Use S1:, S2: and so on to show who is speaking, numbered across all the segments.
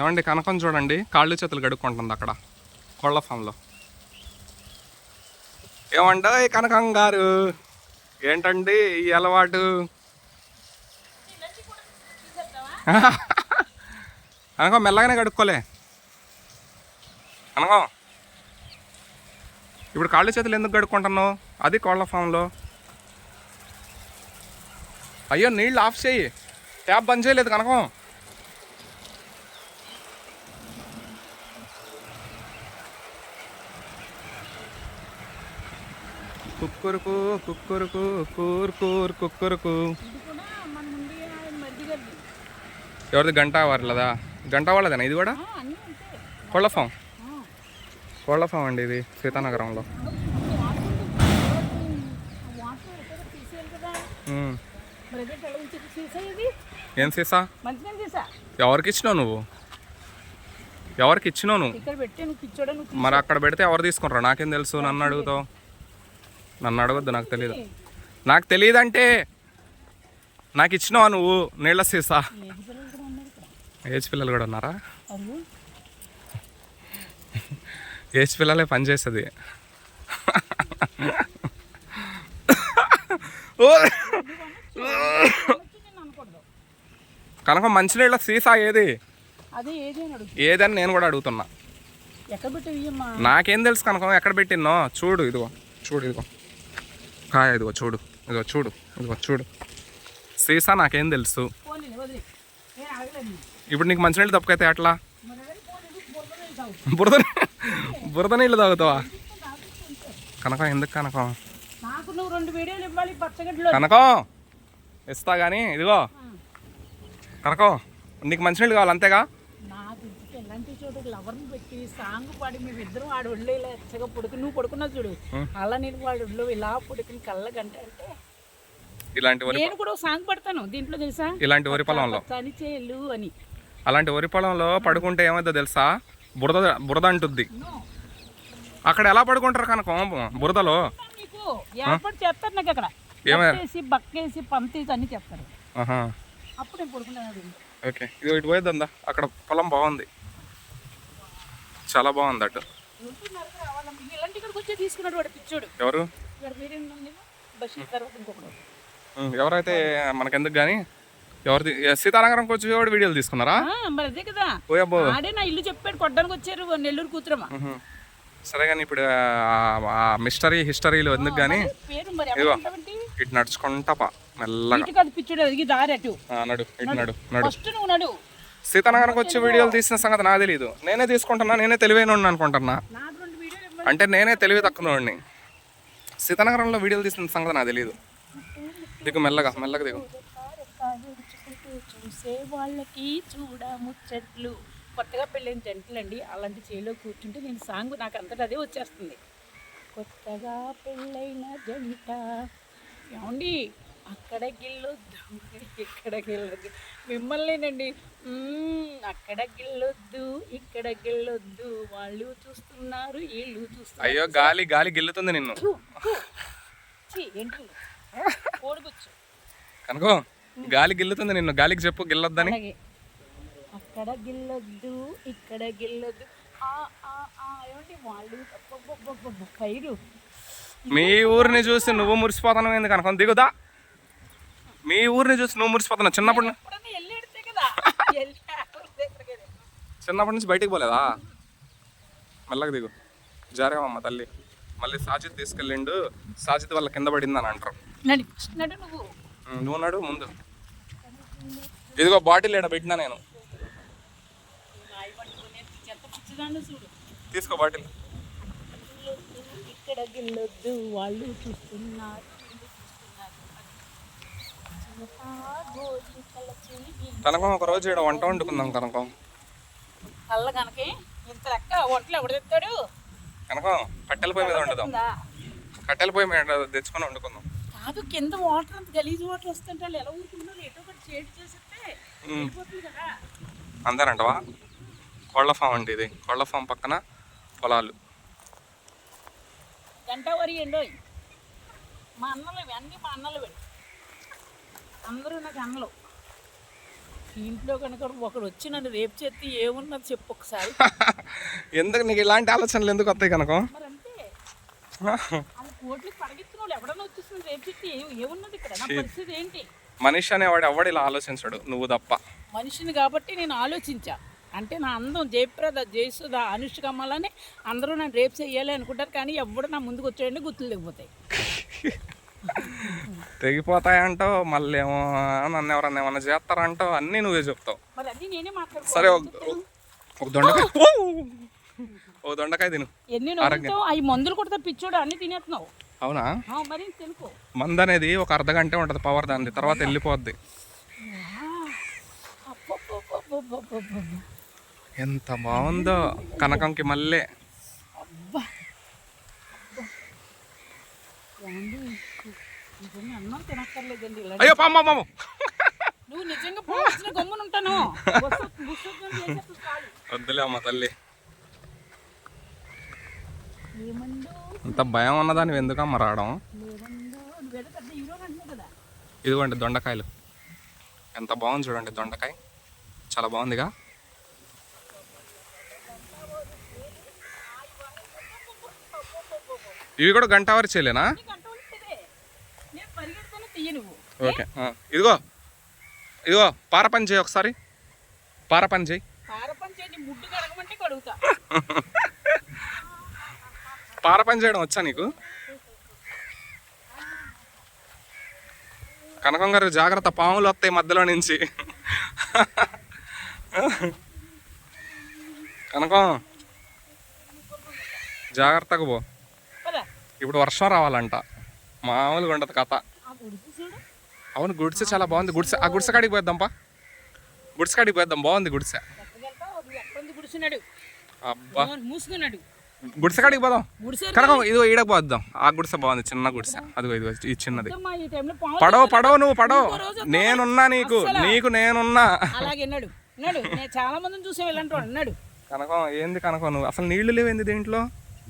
S1: ఏమండి కనకం చూడండి. కాళ్ళు చేతులు గడుక్కుంటుంది అక్కడ కోళ్ళ ఫామ్లో. ఏమండీ కనకం గారు? ఏంటండి ఈ అలవాటు? కనకం మెల్లగానే గడుక్కోలే కనకం ఇప్పుడు కాళ్ళు చేతులు ఎందుకు గడుక్కుంటున్నావు అది కోళ్ళ ఫామ్లో. అయ్యో నీళ్ళు ఆఫ్ చేయి. ట్యాప్ బంద్ చేయలేదు కనకం. కుక్కురుకు కుక్కురుకు కూర్ కూర్ కుక్కురుకు. ఎవరిది గంట వాళ్ళదా గంట వాళ్ళదేనా ఇది కూడా? కోళ్ళ ఫామ్. కోళ్ళ ఫామ్ అండి ఇది సీతానగరంలో. ఏం సీసా? ఎవరికి ఇచ్చినావు నువ్వు? ఎవరికి ఇచ్చినావు నువ్వు మరి అక్కడ పెడితే ఎవరు తీసుకుంటారు నాకేం తెలుసు నన్ను అడుగుతావు. నన్ను అడగొద్దు నాకు తెలియదు నాకు తెలియదంటే నాకు ఇచ్చినావా నువ్వు? నీళ్ళ సీసా? ఏజ్ పిల్లలు కూడా ఉన్నారా? ఏజ్ పిల్లలే పనిచేస్తుంది కనుక మంచినీళ్ళ సీసా ఏది?
S2: అదే ఏది అని అడుగు.
S1: ఏదని నేను కూడా అడుగుతున్నా. నాకేం తెలుసు కనుక ఎక్కడ పెట్టినో చూడు ఇదిగో చూడు ఇదిగో. ఇదిగో చూడు ఇదిగో చూడు ఇదిగో చూడు. సీసా నాకేం తెలుసు? ఇప్పుడు నీకు మంచినీళ్ళు తప్పకైతే
S2: తాగు
S1: బురద బురద నీళ్ళు తాగుతావా? కనకం ఎందుకు కనకం? కనకం! ఇస్తా కానీ ఇదిగో. కనకం నీకు మంచినీళ్ళు కావాలి అంతేగా?
S2: ఎలాంటి చోట లవర్ని పెట్టి సాంగ్ పాడి మేము ఇద్దరం వాడు ఒళ్ళు ఇలా ఎచ్చగా పడుకు నువ్వు పడుకున్నావు చూడు. అలా నేను వాడు ఒళ్ళు ఇలా పడుకుని కళ్ళ గంట అంటే
S1: ఇలాంటి వరి
S2: నేను కూడా ఒక సాంగ్ పడతాను దీంట్లో తెలుసా?
S1: ఇలాంటి వరి పొలంలో.
S2: పచ్చని చేలు అని.
S1: అలాంటి వరి పొలంలో పడుకుంటే ఏమైందో తెలుసా? బురద బురద అంటుద్ది. అక్కడ ఎలా పడుకుంటారు కనకం? బురదలో?
S2: ఏర్పాటు చేస్తారు నాకు అక్కడ.
S1: ఏమే?
S2: బక్కేసి పంతేసి అన్ని చెప్తారు. అప్పుడు నేను పడుకుంటాను.
S1: ఓకే. ఇది ఇటు పోయేద్దా అక్కడ పొలం బాగుంది. చాలా బాగుంది అటు. ఎవరు? ఎవరైతే మనకెందుకు కానీ ఎవరిది సీతానగరంకి వచ్చి ఎవరు వీడియోలు తీసుకున్నారా?
S2: మరి అదే కదా.
S1: ఓయబ్బో
S2: ఆడే నా ఇల్లు చెప్పాడు కొట్టడానికి వచ్చారు నెల్లూరు కూతురమ్మా.
S1: సరే కానీ ఇప్పుడు మిస్టరీ హిస్టరీలు ఎందుకు కానీ ఇదిగో. ఇటు నడుచుకుంటా మెల్లగా.
S2: పిచ్చుడు దారి అటు.
S1: నడు ఇటు నడు నడు.
S2: ఫస్ట్ నువ్వు నడు.
S1: సీతానగరంకి వచ్చి వీడియోలు తీసిన సంగతి నాకు తెలియదు నేనే తీసుకుంటున్నా నేనే తెలివైన అనుకుంటున్నా. అంటే నేనే తెలివి తక్కువని సీతానగరంలో వీడియోలు తీసిన సంగతి నాకు తెలియదు దిగు మెల్లగా మెల్లగా దిగు.
S2: చూసే వాళ్ళకి చూడ ముచ్చట్లు. కొత్తగా పెళ్ళైన జంటలండి అలాంటి చేలో కూర్చుంటే నేను సాంగ్ నాకు అంతటా అదే వచ్చేస్తుంది. కొత్తగా పెళ్ళైన జంట. ఏమండి? అక్కడ గిల్లొద్దు. ఇక్కడ గిల్లొద్దు. మిమ్మల్నేనండి మ్మ్, అక్కడ గిల్లొద్దు ఇక్కడ గిల్లొద్దు. వాళ్ళు చూస్తున్నారు వీళ్ళు చూస్తున్నారు.
S1: అయ్యో గాలి గాలి గిల్లుతుంది నిన్ను.
S2: ఏంటి కోడిగుచ్చు
S1: కనుకో గాలి గిల్లుతుంది నిన్ను. గాలికి చెప్పు గిల్లొద్దని.
S2: అక్కడ గిల్లొద్దు ఇక్కడ గిల్లొద్దు. ఆ, ఆ, ఆ, ఏమండి వాళ్ళు? పైరు.
S1: మీ ఊరిని చూసి నువ్వు మురిసిపోతాను ఏంది కనుక? దిగుదా. మీ ఊరిని చూసి నువ్వు మురిసిపోతున్నావు చిన్నప్పటి
S2: వెళ్ళి వెళ్ళి వెళ్ళి.
S1: చిన్నప్పటి నుంచి బయటికి పోలేదా? మెల్లగా దిగు. జారేవమ్మ తల్లి. మళ్ళీ సాజిద్ తీసుకెళ్ళిండు. సాజిద్ వల్ల కింద పడింది అని అంటారు.
S2: నువ్వు.
S1: నడు ముందు. ఇదిగో బాటిల్ ఏడ పెట్టినా నేను. తీసుకో బాటిల్.
S2: ఇక్కడ వాళ్ళు చూస్తున్నారు. వీళ్ళు.
S1: కనకం ఒక రోజు ఈడ వంట వండుకుందాం కనకం.
S2: కళ్ళ కనకే ఇంత లెక్క ఒంట్లో ఎవడు తెస్తాడు
S1: కనకం కట్టెల పొయ్యి మీద వండుదాం? కట్టెల పొయ్యి మీద తెచ్చుకొని వండుకుందాం.
S2: కాదు కింద వాటర్ అంత గలీజ్ వాటర్ వస్తుంటే వాళ్ళు ఎలా ఊరుకున్నారు ఎటో ఒకటి షేడ్ చేసేస్తే వెళ్ళిపోతుంది కదా.
S1: అందరంటవా? కోళ్ళ ఫామ్ అంటే ఇది. కోళ్ళ ఫామ్ పక్కన పొలాలు.
S2: గంట వరి ఎండోయ్. మా అన్నలు అన్నీ మా అన్నలు పెట్టి అందరూ నాకు అన్నలు ఇంట్లో కనుక ఒకడు వచ్చి నన్ను రేపు చేస్తే ఏమున్నది చెప్పు ఒకసారి.
S1: ఎందుకు నీకు ఇలాంటి ఆలోచనలు ఎందుకు వస్తాయి కనుక?
S2: మరి అంతే వాళ్ళ ఎవడన్నా వచ్చేసిన రేపు చెప్తే ఏమున్నది ఇక్కడ? నా పరిస్థితి ఏంటి?
S1: మనిషి అనేవాడు ఎవడు ఇలా ఆలోచించడు? నువ్వు తప్ప.
S2: మనిషిని కాబట్టి నేను ఆలోచించా. అంటే నా అందం జయప్రద జయసుధ అనుష్కమ్మలని అందరూ నన్ను రేపు చేయాలి అనుకుంటారు కానీ ఎవడు నా ముందుకు వచ్చాడంటే గుర్తులు తెగిపోతాయి
S1: తెగిపోతాయంటావు మళ్ళీ ఏమో నన్ను ఎవరన్నా ఏమన్నా చేస్తారంటావు అన్నీ నువ్వే చెప్తావు. సరే ఒక దొండకాయ. ఓ దొండకాయ తిను.
S2: అవి మందులు కొడితే పిచ్చోడు అన్ని తినేస్తున్నావు.
S1: అవునా? మందు అనేది ఒక అర్ధ గంటే ఉంటుంది పవర్ దాన్ని తర్వాత వెళ్ళిపోద్ది. ఎంత బాగుందో కనకంకి మళ్ళీ.
S2: అన్నం తినక్కర్లేదండి ఇలా
S1: అయ్యో పామ్మ పాము
S2: నువ్వు నిజంగా పోవచ్చిన గమ్మున ఉంటాను. బుస్సు- బుస్సు చేసేస్తుంది కాదు.
S1: వద్దులే అమ్మ తల్లి. ఇంత భయం ఉన్నదా నువ్వు ఎందుకమ్మ రావడం? ఇదిగోండి దొండకాయలు. ఎంత బాగుంది చూడండి దొండకాయ. చాలా బాగుందిగా. ఇవి కూడా గంట వరకు చేయలేనా
S2: నీకు అంటూ ఉంటుందే నేను పరిగెడతాను తీయ నువ్వు.
S1: ఓకే. ఇదిగో. ఇదిగో పార పని చేయి ఒకసారి. పార పని చేయి.
S2: పారపని చేయండి ముడ్డు కడగమంటే కడుగుతా.
S1: పార పని చేయడం వచ్చా నీకు? కనకం గారు జాగ్రత్త పాములు వస్తాయి మధ్యలో నుంచి. కనకం జాగ్రత్తగా పో. ఇప్పుడు వర్షం రావాలంట. మామూలుగా ఉండదు కథ. అవును గుడిసె చాలా బాగుంది. గుడిసె ఆ గుడిసె కాడికి పోద్దాంపా గుడిసె కాడికి పోద్దాం బాగుంది గుడిసె. అబ్బా. గుడిసె కాడికి పోదాం. కనకం ఇదిగో ఈడకు పోద్దాం. ఆ గుడిసె బాగుంది చిన్న గుడిసె. అదిగో ఇదిగో ఈ చిన్నది. పడవ పడవ నువ్వు పడవ? నేనున్నా నీకు. నీకు నేనున్నా.
S2: చాలా మందిని చూసాం
S1: కనకం ఏంది కనకం నువ్వు? అసలు నీళ్ళు లేవేంది దీంట్లో?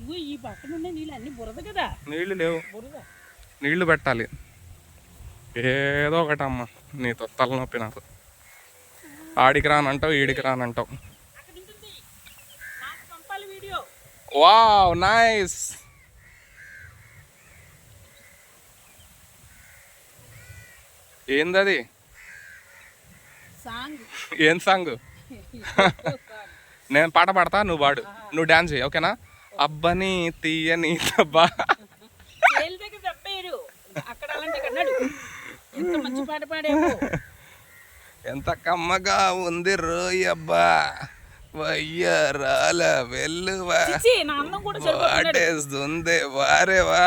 S2: ఇగో ఈ పక్కన నీళ్ళు అన్ని బురద కదా.
S1: నీళ్ళు లేవు.
S2: బురద.
S1: నీళ్ళు పెట్టాలి. ఏదో ఒకటి అమ్మ నీతో తలనొప్పి నాకు ఆడికి రానంటావు ఈడికి రానంటావు. Wow nice. ఏందది? ఏం సాంగ్? నేను పాట పాడతా నువ్వు పాడు. నువ్వు డాన్స్ చేయి ఓకేనా? అబ్బని తీయని దబ్బా
S2: తప్పేరు అక్కడ అలాంటి ఎంత మంచి పాట పాడావు?
S1: ఎంత కమ్మగా ఉంది రోయబ్బా వయ్యరాల వాటేస్తుంది వారేవా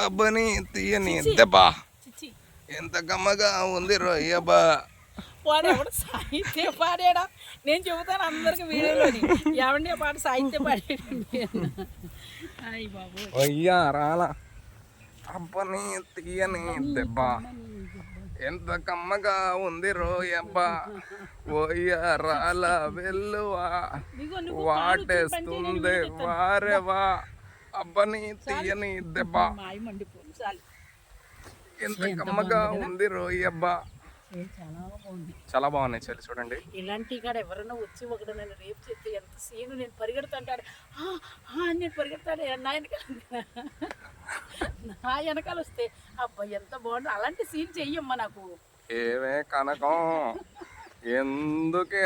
S1: అబ్బని తీయని దెబ్బా. ఎంత కమ్మగా ఉంది రోయబ్బా
S2: సాహిత్య పాడాడా? నేను చెబుతాను అందరికి వీడియోలోని. ఆ పాట సాహిత్య పాడాడండి అయ్యి బాబు
S1: రాల అబ్బని తీయని దెబ్బ. ఎంత కమ్మగా ఉంది రోయబ్బా. వయ్యరాల వెల్లువా వాటేస్తుంది వారేవా. అబ్బని తీయని దెబ్బ. ఎంత కమ్మగా ఉంది రోయబ్బా.
S2: చాలా
S1: బాగున్నాయి చెల్లి చూడండి.
S2: ఇలాంటి కాడ ఎవరైనా వచ్చి ఒకడు నన్ను రేపు చెప్తే ఎంత సీను నేను పరిగెడతాంటాడు నేను పరిగెడతాడు నా వెనకాల నా వెనకాల వస్తే అబ్బాయి ఎంత బాగుంది అలాంటి సీన్ చెయ్యమ్మా నాకు.
S1: ఏమే కనకం ఎందుకే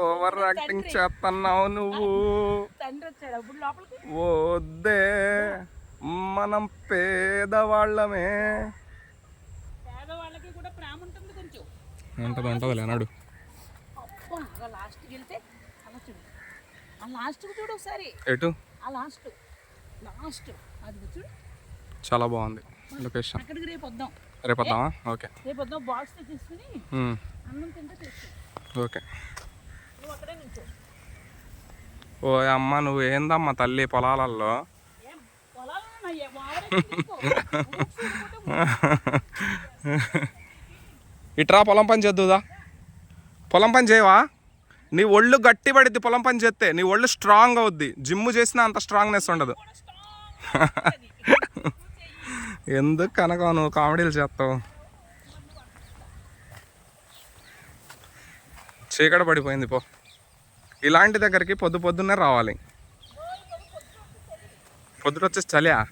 S1: ఓవర్ యాక్టింగ్ చేస్తున్నావు నువ్వు?
S2: తండ్రి వచ్చాడు అప్పుడు లోపలికి.
S1: వద్దే మనం పేదవాళ్ళమే
S2: పేదవాళ్ళకి కూడా ప్రేమ ఉంటుంది కొంచెం
S1: ఉంటుంది ఉంటుంది అన్నాడు
S2: అబ్బా అలా లాస్ట్కి వెళ్తే అలా చూడు ఆ లాస్ట్కి చూడు. ఒకసారి.
S1: ఎటు? చాలా బాగుంది లొకేషన్.
S2: రేపు వద్దాం.
S1: రేపు వద్దామా? ఓకే. ఓకే. ఓ అమ్మ నువ్వు ఏందమ్మా తల్లి పొలాలల్లో?
S2: ఏం?
S1: ఇట్రా పొలం పని చేద్దుదా పొలం పని చేయవా? నీ ఒళ్ళు గట్టి పడిద్ది పొలం పని చేస్తే నీ ఒళ్ళు స్ట్రాంగ్ అవుద్ది. జిమ్ చేసినా అంత స్ట్రాంగ్నెస్ ఉండదు. ఎందుకు కనుక నువ్వు కామెడీలు చేస్తావు? చీకట పడిపోయింది పో. ఇలాంటి దగ్గరికి పొద్దు పొద్దున్నే రావాలి. పొద్దుట వచ్చేసి చలియా?